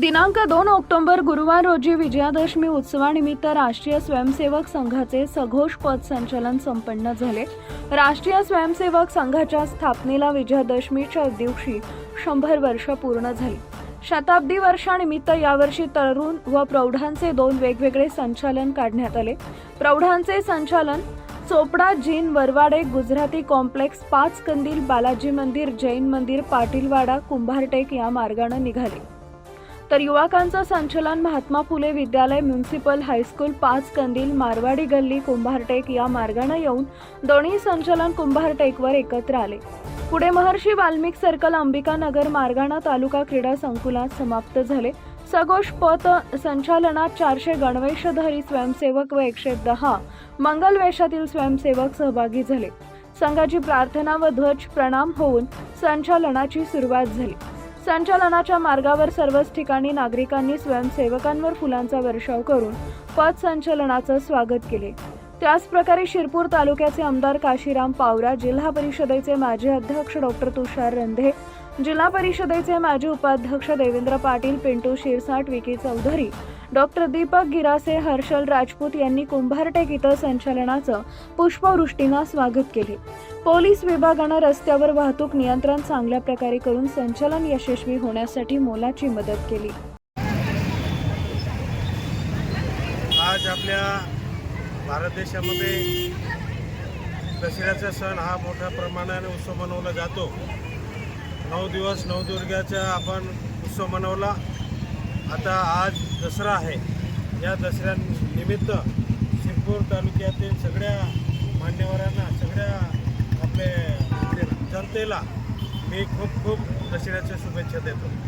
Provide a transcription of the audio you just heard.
दिनांक दोन ऑक्टोबर गुरुवार रोजी विजयादशमी उत्सवानिमित्त राष्ट्रीय स्वयंसेवक संघाचे सघोष पद संचलन संपन्न झाले. राष्ट्रीय स्वयंसेवक संघाच्या स्थापनेला विजयादशमीच्या दिवशी शंभर वर्ष पूर्ण झाली. शताब्दी वर्षानिमित्त यावर्षी तरुण व प्रौढांचे दोन वेगवेगळे संचालन काढण्यात आले. प्रौढांचे संचालन चोपडा जीन वरवाडे गुजराती कॉम्प्लेक्स पाच कंदील बालाजी मंदिर जैन मंदिर पाटीलवाडा कुंभारटेक या मार्गानं निघाले. तर युवकांचं संचलन महात्मा फुले विद्यालय म्युन्सिपल हायस्कूल पाच कंदील मारवाडी गल्ली कुंभारटेक या मार्गानं येऊन दोन्ही संचलन कुंभारटेकवर एकत्र आले. पुढे महर्षी वाल्मिक सर्कल अंबिकानगर मार्गाणा तालुका क्रीडा संकुलात समाप्त झाले. सगोष पथ संचालनात चारशे गणवेशधारी स्वयंसेवक व एकशे दहा मंगल वेशातील स्वयंसेवक सहभागी झाले. संघाची प्रार्थना व ध्वज प्रणाम होऊन संचालनाची सुरुवात झाली. संचालनाच्या मार्गावर सर्वच ठिकाणी नागरिकांनी स्वयंसेवकांवर फुलांचा वर्षाव करून पथ संचलनाचं स्वागत केले. त्याचप्रकारे शिरपूर तालुक्याचे आमदार काशीराम पावरा जिल्हा परिषदेचे माजी अध्यक्ष डॉक्टर तुषार रंधे जिल्हा परिषदेचे माजी उपाध्यक्ष देवेंद्र पाटील पिंटू शिरसाट विकी चौधरी डॉक्टर दीपक गिरासे हर्षल राजपूत यांनी कुंभारटेक इथं संचलनाचं पुष्पवृष्टीनं स्वागत केले. पोलीस विभागानं रस्त्यावर वाहतूक नियंत्रण चांगल्या प्रकारे करून संचलन यशस्वी होण्यासाठी मोलाची मदत केली. आज आपल्या भारत देशामध्ये दसऱ्याचा सण हा मोठ्या प्रमाणाने उत्सव मनवला जातो. नऊ दिवस नवदुर्गाचा आपण उत्सव मनवला. आता आज दसरा आहे. या दसऱ्यानिमित्त शिरपूर तालुक्यातील सगळ्या मान्यवरांना सगळ्या आपले जनतेला मी खूप खूप दसऱ्याच्या शुभेच्छा देतो.